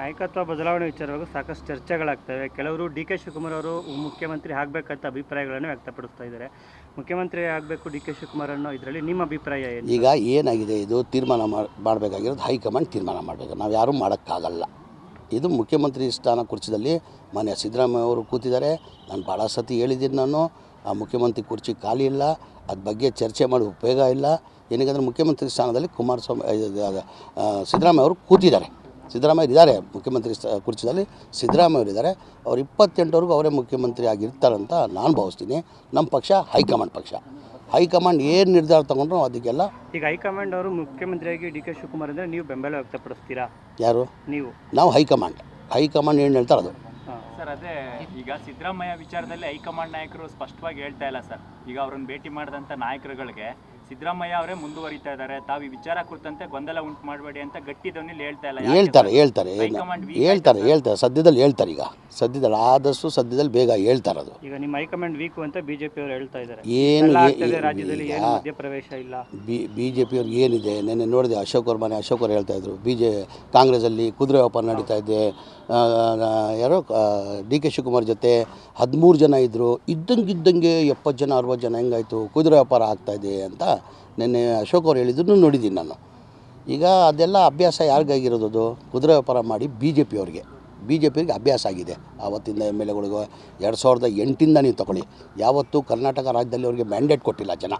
ನಾಯಕತ್ವ ಬದಲಾವಣೆ ವಿಚಾರವಾಗಿ ಸಾಕಷ್ಟು ಚರ್ಚೆಗಳಾಗ್ತವೆ. ಕೆಲವರು ಡಿ ಕೆ ಶಿವಕುಮಾರ್ ಅವರು ಮುಖ್ಯಮಂತ್ರಿ ಆಗಬೇಕಂತ ಅಭಿಪ್ರಾಯಗಳನ್ನು ವ್ಯಕ್ತಪಡಿಸ್ತಾ ಇದ್ದಾರೆ. ಮುಖ್ಯಮಂತ್ರಿ ಆಗಬೇಕು ಡಿ ಕೆ ಶಿವಕುಮಾರ್ ಅನ್ನೋ ಇದರಲ್ಲಿ ನಿಮ್ಮ ಅಭಿಪ್ರಾಯ ಏನು? ಈಗ ಏನಾಗಿದೆ? ಇದು ತೀರ್ಮಾನ ಮಾಡಬೇಕಾಗಿರೋದು ಹೈಕಮಾಂಡ್ ತೀರ್ಮಾನ ಮಾಡಬೇಕು. ನಾವು ಯಾರೂ ಮಾಡೋಕ್ಕಾಗಲ್ಲ. ಇದು ಮುಖ್ಯಮಂತ್ರಿ ಸ್ಥಾನ ಕುರ್ಚಿದಲ್ಲಿ ಮಾನ್ಯ ಸಿದ್ದರಾಮಯ್ಯ ಅವರು ಕೂತಿದ್ದಾರೆ. ನಾನು ಭಾಳ ಸತಿ ಹೇಳಿದ್ದೀನಿ ನಾನು. ಆ ಮುಖ್ಯಮಂತ್ರಿ ಕುರ್ಚಿ ಖಾಲಿ ಇಲ್ಲ. ಅದ್ರ ಬಗ್ಗೆ ಚರ್ಚೆ ಮಾಡಿ ಉಪಯೋಗ ಇಲ್ಲ. ಏನಕ್ಕಂದ್ರೆ ಮುಖ್ಯಮಂತ್ರಿ ಸ್ಥಾನದಲ್ಲಿ ಕುಮಾರಸ್ವಾಮಿ ಸಿದ್ದರಾಮಯ್ಯ ಅವರು ಕೂತಿದ್ದಾರೆ. ಸಿದ್ದರಾಮಯ್ಯ ಇದ್ದಾರೆ ಮುಖ್ಯಮಂತ್ರಿ ಸ- ಕುರ್ಚಿದಲ್ಲಿ ಸಿದ್ದರಾಮಯ್ಯ ಅವರು ಇದ್ದಾರೆ. ಅವ್ರು ಇಪ್ಪತ್ತೆಂಟವರೆಗೂ ಅವರೇ ಮುಖ್ಯಮಂತ್ರಿ ಆಗಿರ್ತಾರಂತ ನಾನು ಭಾವಿಸ್ತೀನಿ. ನಮ್ಮ ಪಕ್ಷ ಹೈಕಮಾಂಡ್ ಪಕ್ಷ. ಹೈಕಮಾಂಡ್ ಏನು ನಿರ್ಧಾರ ತಗೊಂಡ್ರು ಅದಕ್ಕೆಲ್ಲ ಈಗ ಹೈಕಮಾಂಡ್ ಅವರು ಮುಖ್ಯಮಂತ್ರಿಯಾಗಿ ಡಿ ಕೆ ಶಿವಕುಮಾರ್ ಅಂದರೆ ನೀವು ಬೆಂಬಲ ವ್ಯಕ್ತಪಡಿಸ್ತೀರಾ? ಯಾರು? ನೀವು. ನಾವು ಹೈಕಮಾಂಡ್. ಹೈಕಮಾಂಡ್ ಏನು ಹೇಳ್ತಾರೆ ಅದು? ಸರ್ ಅದೇ ಈಗ ಸಿದ್ದರಾಮಯ್ಯ ವಿಚಾರದಲ್ಲಿ ಹೈಕಮಾಂಡ್ ನಾಯಕರು ಸ್ಪಷ್ಟವಾಗಿ ಹೇಳ್ತಾ ಇಲ್ಲ ಸರ್. ಈಗ ಅವ್ರನ್ನ ಭೇಟಿ ಮಾಡಿದಂಥ ನಾಯಕರುಗಳಿಗೆ ಸಿದ್ದರಾಮಯ್ಯ ಅವರೇ ಮುಂದುವರಿತಾ ಇದ್ದಾರೆ. ತಾವು ಈ ವಿಚಾರ ಕುರಿತಂತೆ ಗೊಂದಲ ಉಂಟು ಮಾಡಬೇಡಿ ಅಂತ ಗಟ್ಟಿ ಧ್ವನಿಲಿ ಹೇಳ್ತಾ ಇಲ್ಲ. ಹೇಳ್ತಾರೆ ಹೇಳ್ತಾರೆ ಹೈಕಮಾಂಡ್ ಹೇಳ್ತಾರೆ ಹೇಳ್ತಾರೆ ಸದ್ಯದಲ್ಲಿ ಹೇಳ್ತಾರೆ ಈಗ. ಸದ್ಯದಲ್ಲಿ ಆದಷ್ಟು ಸದ್ಯದಲ್ಲಿ ಬೇಗ ಹೇಳ್ತಾರೆ ಅದು ಈಗ ನಿಮ್ಮ ಹೈಕಮಾಂಡ್ ವೀಕು ಅಂತ ಬಿಜೆಪಿ ಅವರು ಹೇಳ್ತಾ ಇದ್ದಾರೆ. ಏನು ರಾಜ್ಯದಲ್ಲಿ ಮಧ್ಯಪ್ರವೇಶ ಇಲ್ಲ. ಬಿ ಬಿ ಜೆ ಪಿಯವ್ರಿಗೆ ಏನಿದೆ? ನೆನ್ನೆ ನೋಡಿದೆ ಅಶೋಕ್ ಅವ್ರ ಮನೆ ಅಶೋಕ್ ಅವ್ರು ಹೇಳ್ತಾ ಇದ್ರು. ಬಿ ಜೆ ಕಾಂಗ್ರೆಸಲ್ಲಿ ಕುದುರೆ ವ್ಯಾಪಾರ ನಡೀತಾ ಇದೆ. ಯಾರೋ ಡಿ ಕೆ ಶಿವಕುಮಾರ್ ಜೊತೆ ಹದಿಮೂರು ಜನ ಇದ್ದರು ಇದ್ದಂಗೆ ಇದ್ದಂಗೆ ಎಪ್ಪತ್ತು ಜನ ಅರವತ್ತು ಜನ ಹೆಂಗಾಯಿತು? ಕುದುರೆ ವ್ಯಾಪಾರ ಆಗ್ತಾ ಇದೆ ಅಂತ ನಿನ್ನೆ ಅಶೋಕ್ ಅವ್ರು ಹೇಳಿದ್ರು ನೋಡಿದ್ದೀನಿ ನಾನು. ಈಗ ಅದೆಲ್ಲ ಅಭ್ಯಾಸ ಯಾರಿಗಾಗಿರೋದು ಕುದುರೆ ವ್ಯಾಪಾರ ಮಾಡಿ ಬಿ ಜೆ ಪಿಯವ್ರಿಗೆ ಬಿ ಜೆ ಪಿಗೆ ಅಭ್ಯಾಸ ಆಗಿದೆ. ಆವತ್ತಿಂದ ಎಂ ಎಲ್ ಎಗಳಿಗೂ ಎರಡು ಸಾವಿರದ ಎಂಟಿಂದ ನೀವು ತಗೊಳ್ಳಿ. ಯಾವತ್ತೂ ಕರ್ನಾಟಕ ರಾಜ್ಯದಲ್ಲಿ ಅವ್ರಿಗೆ ಮ್ಯಾಂಡೇಟ್ ಕೊಟ್ಟಿಲ್ಲ ಜನ.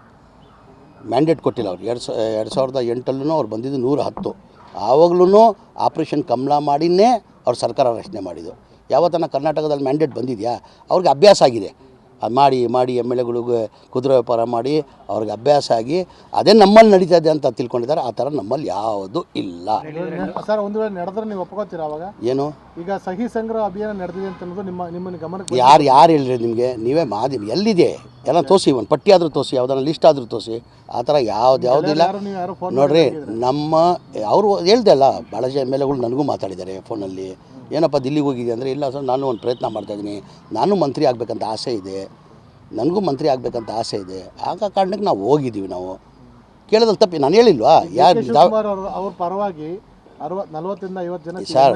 ಮ್ಯಾಂಡೇಟ್ ಕೊಟ್ಟಿಲ್ಲ ಅವ್ರು. ಎರಡು ಸಾ, ಎರಡು ಸಾವಿರದ ಎಂಟಲ್ಲೂ ಅವ್ರು ಬಂದಿದ್ದು ನೂರ ಹತ್ತು. ಆವಾಗಲೂ ಆಪ್ರೇಷನ್ ಕಮಲ ಮಾಡಿನೇ ಅವ್ರು ಸರ್ಕಾರ ರಚನೆ ಮಾಡಿದ್ದು. ಯಾವತ್ತನ ಕರ್ನಾಟಕದಲ್ಲಿ ಮ್ಯಾಂಡೇಟ್ ಬಂದಿದೆಯಾ? ಅವ್ರಿಗೆ ಅಭ್ಯಾಸ ಆಗಿದೆ. ಅದು ಮಾಡಿ ಮಾಡಿ ಎಂ ಎಲ್ ಎಗಳಿಗೆ ಕುದುರೆ ವ್ಯಾಪಾರ ಮಾಡಿ ಅವ್ರಿಗೆ ಅಭ್ಯಾಸ ಆಗಿ ಅದೇ ನಮ್ಮಲ್ಲಿ ನಡೀತಾ ಇದೆ ಅಂತ ತಿಳ್ಕೊಂಡಿದ್ದಾರೆ. ಆ ಥರ ನಮ್ಮಲ್ಲಿ ಯಾವುದು ಇಲ್ಲ. ಸರ್ ಒಂದು ವೇಳೆ ನಡೆದ್ರೆ ನೀವು ಒಪ್ಕೋತೀರಾ ಅವಾಗ? ಏನು? ಈಗ ಸಹಿ ಸಂಗ್ರಹ ಅಭಿಯಾನ ನಡೆದಿದೆ ಅಂತ ಅನ್ನೋದು ನಿಮ್ಮ ನಿಮ್ಮ ಗಮನಕ್ಕೆ ಯಾರು ಯಾರು ಹೇಳಿರಿ ನಿಮಗೆ? ನೀವೇ ಮಾದಿ ಎಲ್ಲಿದೆ? ಎಲ್ಲ ತೋರಿಸಿ ಒಂದು ಪಟ್ಟಿ ಆದರೂ ತೋರಿಸಿ ಯಾವ್ದಾರ ಲಿಸ್ಟ್ ಆದರೂ ತೋರಿಸಿ ಆ ಥರ ಯಾವ್ದು ಯಾವುದಿಲ್ಲ ನೋಡ್ರಿ ನಮ್ಮ ಅವರು ಹೇಳ್ದೆ ಅಲ್ಲ ಭಾಳ ಜನ ಎಂ ಎಲ್ ಎಗಳು ನನಗೂ ಮಾತಾಡಿದ್ದಾರೆ ಫೋನಲ್ಲಿ ಏನಪ್ಪ ದಿಲ್ಲಿಗೆ ಹೋಗಿದ್ದೆ ಅಂದರೆ ಇಲ್ಲ ಸರ್ ನಾನು ಒಂದು ಪ್ರಯತ್ನ ಮಾಡ್ತಾಯಿದ್ದೀನಿ ನಾನು ಮಂತ್ರಿ ಆಗಬೇಕಂತ ಆಸೆ ಇದೆ. ನನಗೂ ಮಂತ್ರಿ ಆಗಬೇಕಂತ ಆಸೆ ಇದೆ. ಆಗ ಕಾರಣಕ್ಕೆ ನಾವು ಹೋಗಿದ್ದೀವಿ ನಾವು. ಕೇಳೋದಲ್ಲಿ ತಪ್ಪಿ ನಾನು ಹೇಳಿಲ್ವಾ? ಯಾರು ಅವರು ಪರವಾಗಿ ಅರವತ್ತು ನಲವತ್ತರಿಂದ ಐವತ್ತು ಜನ ಸರ್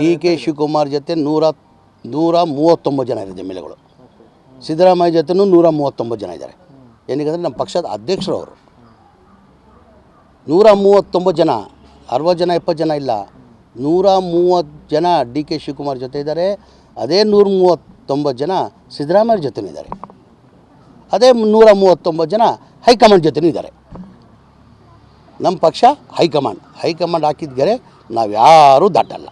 ಡಿ ಕೆ ಶಿವಕುಮಾರ್ ಜೊತೆ ನೂರ ನೂರ ಮೂವತ್ತೊಂಬತ್ತು ಜನ ಇದ್ದಾರೆ ಎಂ ಎಲ್ ಎಗಳು. ಸಿದ್ದರಾಮಯ್ಯ ಜೊತೆನೂ ನೂರ ಮೂವತ್ತೊಂಬತ್ತು ಜನ ಇದ್ದಾರೆ. ಏನಕ್ಕೆ ನಮ್ಮ ಪಕ್ಷದ ಅಧ್ಯಕ್ಷರು ಅವರು. ನೂರ ಮೂವತ್ತೊಂಬತ್ತು ಜನ ಅರವತ್ತು ಜನ ಎಪ್ಪತ್ತು ಜನ ಇಲ್ಲ. ನೂರ ಮೂವತ್ತು ಜನ ಡಿ ಕೆ ಶಿವಕುಮಾರ್ ಜೊತೆ ಇದ್ದಾರೆ. ಅದೇ ನೂರ ಮೂವತ್ತೊಂಬತ್ತು ಜನ ಸಿದ್ದರಾಮಯ್ಯ ಜೊತೆನೂ ಇದ್ದಾರೆ. ಅದೇ ನೂರ ಮೂವತ್ತೊಂಬತ್ತು ಜನ ಹೈಕಮಾಂಡ್ ಜೊತೆ ಇದ್ದಾರೆ. ನಮ್ಮ ಪಕ್ಷ ಹೈಕಮಾಂಡ್ ಹೈಕಮಾಂಡ್ ಹಾಕಿದ್ದರೆ ನಾವು ಯಾರೂ ದಾಟಲ್ಲ.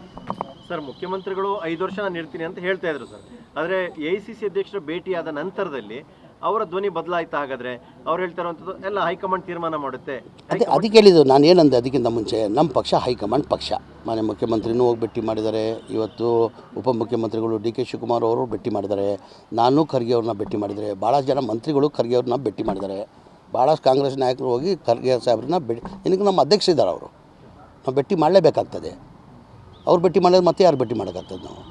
ಸರ್, ಮುಖ್ಯಮಂತ್ರಿಗಳು ಐದು ವರ್ಷ ನಾನು ಇರ್ತೀನಿ ಅಂತ ಹೇಳ್ತಾ ಇದ್ರು ಸರ್. ಆದರೆ ಎ ಸಿ ಸಿ ಅಧ್ಯಕ್ಷರ ಭೇಟಿಯಾದ ನಂತರದಲ್ಲಿ ಅವರ ಧ್ವನಿ ಬದಲಾಯ್ತಾ ಹಾಗಾದ್ರೆ ಅವ್ರು ಹೇಳ್ತಾರಂಥದ್ದು ಎಲ್ಲ ಹೈಕಮಾಂಡ್ ತೀರ್ಮಾನ ಮಾಡುತ್ತೆ. ಅದೇ ಅದಕ್ಕೆ ಹೇಳಿದ್ದು ನಾನು ಏನಂದೆ ಅದಕ್ಕಿಂತ ಮುಂಚೆ ನಮ್ಮ ಪಕ್ಷ ಹೈಕಮಾಂಡ್ ಪಕ್ಷ. ಮನೆ ಮುಖ್ಯಮಂತ್ರಿನೂ ಹೋಗಿ ಭೇಟಿ ಮಾಡಿದ್ದಾರೆ. ಇವತ್ತು ಉಪಮುಖ್ಯಮಂತ್ರಿಗಳು ಡಿ ಕೆ ಶಿವಕುಮಾರ್ ಅವರು ಭೇಟಿ ಮಾಡಿದ್ದಾರೆ. ನಾನು ಖರ್ಗೆ ಅವ್ರನ್ನ ಭೇಟಿ ಮಾಡಿದ್ದಾರೆ ಭಾಳ ಜನ ಮಂತ್ರಿಗಳು ಖರ್ಗೆ ಅವ್ರನ್ನ ಭೇಟಿ ಮಾಡಿದ್ದಾರೆ. ಭಾಳಷ್ಟು ಕಾಂಗ್ರೆಸ್ ನಾಯಕರು ಹೋಗಿ ಖರ್ಗೆ ಸಾಹೇಬ್ರನ್ನ ಭೇಟಿ ಏನಕ್ಕೆ ನಮ್ಮ ಅಧ್ಯಕ್ಷ ಇದ್ದಾರೆ ಅವರು. ನಾವು ಭೇಟಿ ಮಾಡಲೇಬೇಕಾಗ್ತದೆ. ಅವ್ರು ಭೇಟಿ ಮಾಡಿದ್ರೆ ಮತ್ತೆ ಯಾರು ಭೇಟಿ ಮಾಡೋಕ್ಕಾಗ್ತದೆ ನಾವು?